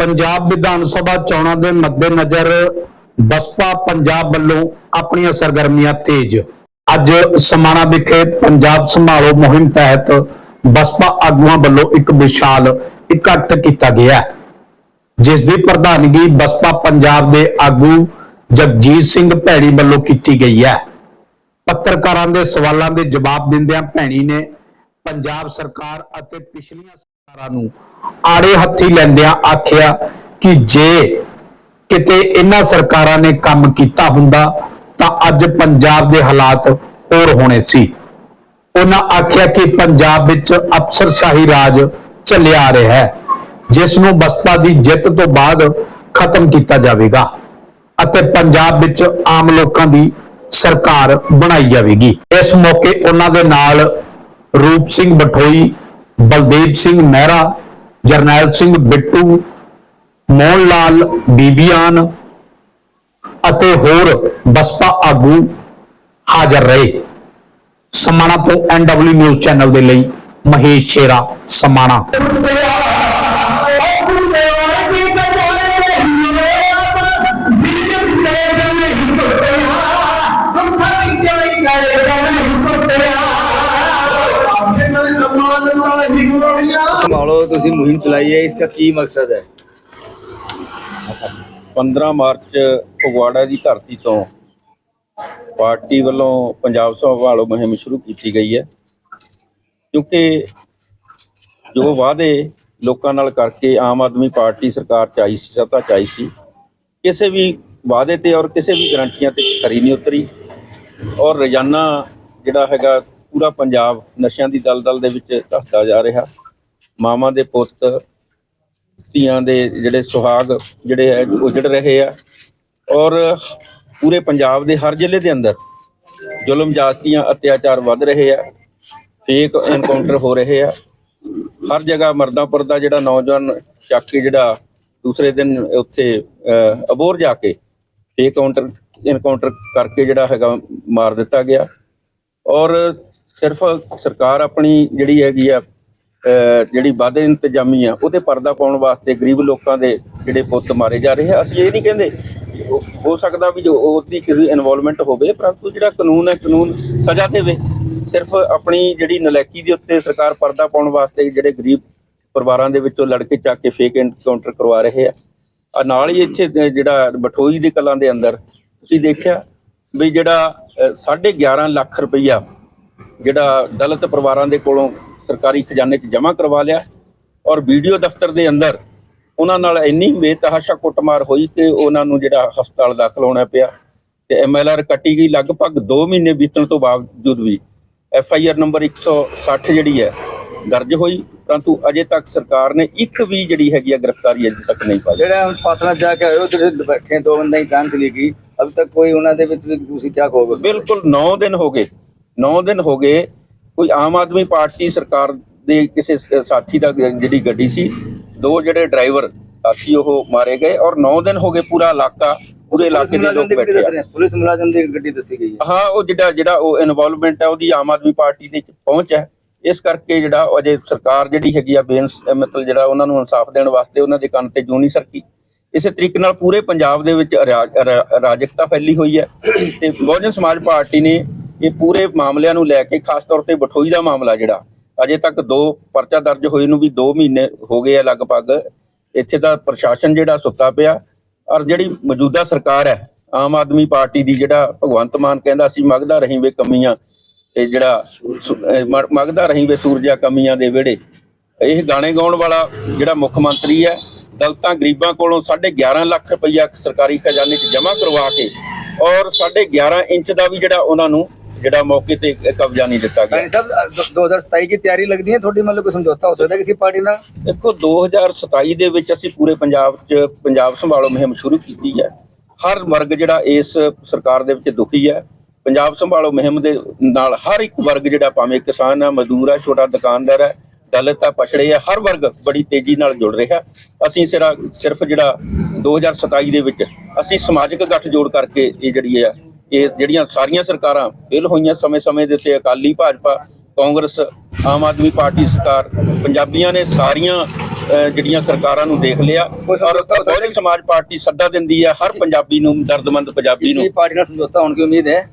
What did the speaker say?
ਪੰਜਾਬ ਵਿਧਾਨ ਸਭਾ ਚੋਣਾਂ ਦੇ ਮੱਦੇਨਜ਼ਰ ਬਸਪਾ ਪੰਜਾਬ ਵੱਲੋਂ ਆਪਣੀਆਂ ਸਰਗਰਮੀਆਂ ਤੇਜ਼। ਅੱਜ ਸਮਾਣਾ ਵਿਖੇ ਪੰਜਾਬ ਸੰਭਾਲੋ ਮੁਹਿੰਮ ਤਹਿਤ ਬਸਪਾ ਆਗੂਆਂ ਵੱਲੋਂ ਇੱਕ ਵਿਸ਼ਾਲ ਇਕੱਠ ਕੀਤਾ ਗਿਆ ਜਿਸ ਦੀ ਪ੍ਰਧਾਨਗੀ ਬਸਪਾ ਪੰਜਾਬ ਦੇ ਆਗੂ ਜਗਜੀਤ ਸਿੰਘ ਭੈਣੀ ਵੱਲੋਂ ਕੀਤੀ ਗਈ ਹੈ। ਪੱਤਰਕਾਰਾਂ ਦੇ ਸਵਾਲਾਂ ਦੇ ਜਵਾਬ ਦਿੰਦਿਆਂ ਭੈਣੀ ਨੇ ਪੰਜਾਬ ਸਰਕਾਰ ਅਤੇ ਪਿਛਲੀਆਂ ਸਰਕਾਰਾਂ ਨੂੰ ਆੜੇ ਹੱਥੀ ਲੈਂਦਿਆਂ ਆਖਿਆ ਕਿ ਜੇ ਕਿਤੇ ਇਹਨਾਂ ਸਰਕਾਰਾਂ ਨੇ ਕੰਮ ਕੀਤਾ ਹੁੰਦਾ ਤਾਂ ਅੱਜ ਪੰਜਾਬ ਦੇ ਹਾਲਾਤ ਹੋਰ ਹੋਣੇ ਸੀ। ਉਹਨਾਂ ਆਖਿਆ ਕਿ ਪੰਜਾਬ ਵਿੱਚ ਅਫਸਰਸ਼ਾਹੀ ਰਾਜ ਚੱਲਿਆ ਰਿਹਾ ਹੈ, ਜਿਸ ਨੂੰ ਬਸਪਾ ਦੀ ਜਿੱਤ ਤੋਂ ਬਾਅਦ ਖਤਮ ਕੀਤਾ ਜਾਵੇਗਾ ਅਤੇ ਪੰਜਾਬ ਵਿੱਚ ਆਮ ਲੋਕਾਂ ਦੀ ਸਰਕਾਰ ਬਣਾਈ ਜਾਵੇਗੀ। ਇਸ ਮੌਕੇ ਉਹਨਾਂ ਦੇ ਨਾਲ ਰੂਪ ਸਿੰਘ ਬਠੋਈ, ਬਲਦੇਵ ਸਿੰਘ ਮਹਿਰਾ ਜਰਨੈਲ ਸਿੰਘ ਬਿੱਟੂ ਮੋਹਨ ਲਾਲ ਬੀਬੀਆਨ ਅਤੇ ਹੋਰ ਬਸਪਾ ਆਗੂ ਹਾਜ਼ਰ ਰਹੇ। ਸਮਾਣਾ ਤੋਂ ਐਨਡਬਲਯੂ ਨਿਊਜ਼ ਚੈਨਲ ਦੇ ਲਈ ਮਹੇਸ਼ ਸ਼ੇਰਾ ਸਮਾਣਾ। ਸੰਭਾਲੋ ਤੁਸੀਂ ਮੁਹਿੰਮ ਚਲਾਈ ਹੈ ਇਸका ਕੀ ਮਕਸਦ ਹੈ? 15 ਮਾਰਚ ਫਗਵਾੜਾ ਦੀ ਧਰਤੀ ਤੋਂ ਪਾਰਟੀ ਵੱਲੋਂ ਪੰਜਾਬ ਸੰਭਾਲੋ ਮੁਹਿੰਮ ਸ਼ੁਰੂ ਕੀਤੀ ਗਈ ਹੈ। ਕਿਉਂਕਿ ਜੋ ਵਾਅਦੇ ਲੋਕਾਂ ਨਾਲ ਕਰਕੇ ਆਮ ਆਦਮੀ ਪਾਰਟੀ ਸਰਕਾਰ ਚ ਆਈ ਸੀ, ਸੱਤਾ ਚ ਆਈ ਸੀ, ਕਿਸੇ ਵੀ ਵਾਅਦੇ ਤੇ ਔਰ ਕਿਸੇ ਵੀ ਗਰੰਟੀਆਂ ਤੇ ਖਰੀ ਨਹੀਂ ਉਤਰੀ। ਔਰ ਰੋਜ਼ਾਨਾ ਜਿਹੜਾ ਹੈਗਾ ਪੂਰਾ ਪੰਜਾਬ ਨਸ਼ਿਆਂ ਦੀ ਦਲਦਲ ਦੇ ਵਿੱਚ ਧੱਸਦਾ ਜਾ ਰਿਹਾ। ਮਾਵਾਂ ਦੇ ਪੁੱਤ, ਧੀਆਂ ਦੇ ਜਿਹੜੇ ਸੁਹਾਗ ਜਿਹੜੇ ਹੈ ਉਜੜ ਰਹੇ ਆ। ਔਰ ਪੂਰੇ ਪੰਜਾਬ ਦੇ ਹਰ ਜ਼ਿਲ੍ਹੇ ਦੇ ਅੰਦਰ ਜ਼ੁਲਮ, ਜਾਸਤੀਆਂ, ਅਤਿਆਚਾਰ ਵੱਧ ਰਹੇ ਆ। ਫੇਕ ਐਨਕਾਊਂਟਰ ਹੋ ਰਹੇ ਆ। ਹਰ ਜਗ੍ਹਾ ਮਰਦਾਂਪੁਰ ਦਾ ਜਿਹੜਾ ਨੌਜਵਾਨ ਚੱਕ ਕੇ ਜਿਹੜਾ ਦੂਸਰੇ ਦਿਨ ਉੱਥੇ ਅਬੋਰ ਜਾ ਕੇ ਫੇਕ ਕਾਊਂਟਰ ਇਨਕਾਊਂਟਰ ਕਰਕੇ ਜਿਹੜਾ ਹੈਗਾ ਮਾਰ ਦਿੱਤਾ ਗਿਆ। ਔਰ ਸਿਰਫ ਸਰਕਾਰ ਆਪਣੀ ਜਿਹੜੀ ਹੈਗੀ ਆ ਜਿਹੜੀ ਵਾਧੇ ਇੰਤਜ਼ਾਮੀ ਆ ਉਹਦੇ ਪਰਦਾ ਪਾਉਣ ਵਾਸਤੇ ਗਰੀਬ ਲੋਕਾਂ ਦੇ ਜਿਹੜੇ ਪੁੱਤ ਮਾਰੇ ਜਾ ਰਹੇ ਆ। ਅਸੀਂ ਇਹ ਨਹੀਂ ਕਹਿੰਦੇ ਹੋ- ਸਕਦਾ ਵੀ ਜੋ ਉਹਦੀ ਕਿਸੇ ਇਨਵੋਲਵਮੈਂਟ ਹੋਵੇ ਪਰੰਤੂ ਜਿਹੜਾ ਕਾਨੂੰਨ ਹੈ ਕਾਨੂੰਨ ਸਜ਼ਾ ਦੇਵੇ। ਸਿਰਫ ਆਪਣੀ ਜਿਹੜੀ ਨਲੈਕੀ ਦੇ ਉੱਤੇ ਸਰਕਾਰ ਪਰਦਾ ਪਾਉਣ ਵਾਸਤੇ ਜਿਹੜੇ ਗਰੀਬ ਪਰਿਵਾਰਾਂ ਦੇ ਵਿੱਚੋਂ ਲੜਕੇ ਚੱਕ ਕੇ ਫੇਕ ਐਨਕਾਊਂਟਰ ਕਰਵਾ ਰਹੇ ਆ। ਆ ਨਾਲ ਹੀ ਇੱਥੇ ਜਿਹੜਾ ਬਠੋਈ ਦੇ ਕਲਾਂ ਦੇ ਅੰਦਰ ਤੁਸੀਂ ਦੇਖਿਆ ਵੀ ਜਿਹੜਾ ਅ, ਸਾਢੇ 11 ਲੱਖ ਰੁਪਈਆ ਜਿਹੜਾ ਦਲਿਤ ਪਰਿਵਾਰਾਂ ਦੇ ਕੋਲੋਂ ਸਰਕਾਰੀ ਖਜ਼ਾਨੇ 'ਚ ਜਮ੍ਹਾਂ ਕਰਵਾ ਲਿਆ ਔਰ ਵੀਡੀਓ ਦਫ਼ਤਰ ਦੇ ਅੰਦਰ ਉਹਨਾਂ ਨਾਲ ਇੰਨੀ ਬੇਤਹਾਸ਼ਾ ਕੁੱਟਮਾਰ ਹੋਈ ਕਿ ਉਹਨਾਂ ਨੂੰ ਜਿਹੜਾ ਹਸਪਤਾਲ ਦਾਖਲ ਹੋਣਾ ਪਿਆ ਤੇ ਐਮਐਲਆਰ ਕੱਟੀ ਗਈ ਲਗਭਗ 2 ਮਹੀਨੇ ਬੀਤਣ ਤੋਂ ਬਾਵਜੂਦ ਵੀ ਐਫਆਈਆਰ ਨੰਬਰ 160 ਜਿਹੜੀ ਹੈ ਦਰਜ ਹੋਈ ਪਰੰਤੂ ਅਜੇ ਤੱਕ ਸਰਕਾਰ ਨੇ ਇੱਕ ਵੀ ਜਿਹੜੀ ਹੈਗੀ ਹੈ ਗ੍ਰਿਫਤਾਰੀ ਅਜੇ ਤੱਕ ਨਹੀਂ ਪਾਈ। ਜਿਹੜੇ ਹੁਣ ਪਾਤਨਾ ਜਾ ਕੇ ਆਏ ਹੋ ਜਿਹੜੇ ਬੈਠੇ ਦੋ ਬੰਦੇ ਦੀ ਜਾਨ ਚਲੀ ਗਈ। ਅਬ ਤੱਕ ਕੋਈ ਉਹਨਾਂ ਦੇ ਵਿੱਚ ਵੀ ਤੁਸੀਂ ਕੀ ਕਹੋਗੇ ਬਿਲਕੁਲ 9 ਦਿਨ ਹੋ ਗਏ 9 ਦਿਨ ਹੋ ਗਏ ਕੋਈ ਆਮ ਆਦਮੀ ਪਾਰਟੀ ਸਰਕਾਰ ਦੇ ਕਿਸੇ ਸਾਥੀ ਦਾ ਜਿਹੜੀ ਗੱਡੀ ਸੀ ਦੋ ਜਿਹੜੇ ਡਰਾਈਵਰ ਸਾਥੀ ਉਹ ਮਾਰੇ ਗਏ ਔਰ 9 ਦਿਨ ਹੋ ਗਏ ਪੂਰਾ ਇਲਾਕਾ ਪੂਰੇ ਇਲਾਕੇ ਦੇ ਲੋਕ ਬੈਠੇ ਆ। ਪੁਲਿਸ ਮੁਲਾਜ਼ਮ ਦੀ ਗੱਡੀ ਦੱਸੀ ਗਈ ਹੈ। ਹਾਂ ਉਹ ਜਿਹੜਾ ਜਿਹੜਾ ਉਹ ਇਨਵੋਲਵਮੈਂਟ ਹੈ ਉਹਦੀ ਆਮ ਆਦਮੀ ਪਾਰਟੀ ਦੇ ਪਹੁੰਚ ਹੈ। ਇਸ ਕਰਕੇ ਜਿਹੜਾ ਅਜੇ ਸਰਕਾਰ ਜਿਹੜੀ ਹੈਗੀ ਆ ਬੇਨਸ ਮਤਲਬ ਜਿਹੜਾ ਉਹਨਾਂ ਨੂੰ ਇਨਸਾਫ ਦੇਣ ਵਾਸਤੇ ਉਹਨਾਂ ਦੇ ਕੰਨ ਤੇ ਜੂੰ ਨਹੀਂ ਸਰਕੀ। ਇਸੇ ਤਰੀਕੇ ਨਾਲ ਪੂਰੇ ਪੰਜਾਬ ਦੇ ਵਿੱਚ ਅਰਾਜਕਤਾ ਫੈਲੀ ਹੋਈ ਹੈ ਤੇ ਬਹੁਜਨ ਸਮਾਜ ਪਾਰਟੀ ਨੇ ਇਹ ਪੂਰੇ ਮਾਮਲਿਆਂ ਨੂੰ ਲੈ ਕੇ ਖਾਸ ਤੌਰ ਤੇ ਬਠੋਈ ਦਾ ਮਾਮਲਾ ਜਿਹੜਾ, ਅਜੇ ਤੱਕ ਦੋ ਪਰਚਾ ਦਰਜ ਹੋਏ ਨੂੰ ਵੀ 2 ਮਹੀਨੇ ਹੋ ਗਏ ਆ ਲਗਭਗ। ਇੱਥੇ ਦਾ ਪ੍ਰਸ਼ਾਸਨ ਜਿਹੜਾ ਸੁੱਤਾ ਪਿਆ, ਔਰ ਜਿਹੜੀ ਮੌਜੂਦਾ ਸਰਕਾਰ ਹੈ, ਆਮ ਆਦਮੀ ਪਾਰਟੀ ਦੀ ਜਿਹੜਾ ਭਗਵੰਤ ਮਾਨ ਕਹਿੰਦਾ ਸੀ, ਮੰਗਦਾ ਰਹੀ ਵੇ ਕਮੀਆਂ ਤੇ ਜਿਹੜਾ ਮੰਗਦਾ ਰਹੀ ਵੇ ਸੂਰਜਾ ਕਮੀਆਂ ਦੇ ਵਿਹੜੇ। ਇਹ ਗਾਣੇ ਗਾਉਣ ਵਾਲਾ ਜਿਹੜਾ ਮੁੱਖ ਮੰਤਰੀ ਹੈ, ਦਲਤਾਂ ਗਰੀਬਾਂ ਕੋਲੋਂ 11.5 ਲੱਖ ਰੁਪਈਆ ਸਰਕਾਰੀ ਖਜ਼ਾਨੇ 'ਚ ਜਮ੍ਹਾਂ ਕਰਵਾ ਕੇ ਔਰ 11.5 ਇੰਚ ਦਾ ਵੀ ਜਿਹੜਾ ਉਹਨਾਂ ਨੂੰ ਜਿਹੜਾ ਮੌਕੇ ਤੇ ਕਬਜ਼ਾ ਨਹੀਂ ਦਿੱਤਾ ਗਿਆ। ਸਾਹਿਬ 2027 ਦੀ ਤਿਆਰੀ ਲੱਗਦੀ ਹੈ? ਤੁਹਾਡੀ ਮਤਲਬ ਕੋਈ ਸਮਝੌਤਾ ਹੋ ਸਕਦਾ ਕਿਸੇ ਪਾਰਟੀ ਨਾਲ? ਦੇਖੋ 2027 ਦੇ ਵਿੱਚ ਅਸੀਂ ਪੂਰੇ ਪੰਜਾਬ 'ਚ ਪੰਜਾਬ ਸੰਭਾਲੋ ਮੁਹਿੰਮ ਸ਼ੁਰੂ ਕੀਤੀ ਹੈ। ਹਰ ਵਰਗ ਜਿਹੜਾ ਇਸ ਸਰਕਾਰ ਦੇ ਵਿੱਚ ਦੁਖੀ ਹੈ। ਪੰਜਾਬ ਸੰਭਾਲੋ ਮੁਹਿੰਮ ਦੇ ਨਾਲ ਹਰ ਇੱਕ ਵਰਗ ਜਿਹੜਾ ਭਾਵੇਂ ਕਿਸਾਨ ਹੈ ਮਜ਼ਦੂਰ ਹੈ ਛੋਟਾ ਦੁਕਾਨਦਾਰ ਹੈ ਦਲਤ ਆ ਪਛੜੇ ਆ ਹਰ ਵਰਗ ਬੜੀ ਤੇਜ਼ੀ ਨਾਲ ਜੁੜ ਰਿਹਾ ਅਸੀਂ ਸਿਰਫ ਜਿਹੜਾ 2027 ਦੇ ਵਿੱਚ ਅਸੀਂ ਸਮਾਜਿਕ ਗੱਠ ਜੋੜ ਕਰਕੇ ਇਹ ਜਿਹੜੀ ਆ ਇਹ ਜਿਹੜੀਆਂ ਸਾਰੀਆਂ ਸਰਕਾਰਾਂ ਫੇਲ ਹੋਈਆਂ ਸਮੇਂ-ਸਮੇਂ ਦੇ ਉੱਤੇ ਅਕਾਲੀ ਭਾਜਪਾ ਕਾਂਗਰਸ ਆਮ ਆਦਮੀ ਪਾਰਟੀ ਸਰਕਾਰ ਪੰਜਾਬੀਆਂ ਨੇ ਸਾਰੀਆਂ ਜਿਹੜੀਆਂ ਸਰਕਾਰਾਂ ਨੂੰ ਦੇਖ ਲਿਆ। ਔਰ ਬਹੁਜਨ ਸਮਾਜ ਪਾਰਟੀ ਸੱਦਾ ਦਿੰਦੀ ਹੈ ਹਰ ਪੰਜਾਬੀ ਨੂੰ ਦਰਦਮੰਦ ਪੰਜਾਬੀ ਨੂੰ। ਪਾਰਟੀ ਨਾਲ ਸਮਝੌਤਾ ਹੋਣ ਦੀ ਉਮੀਦ ਹੈ?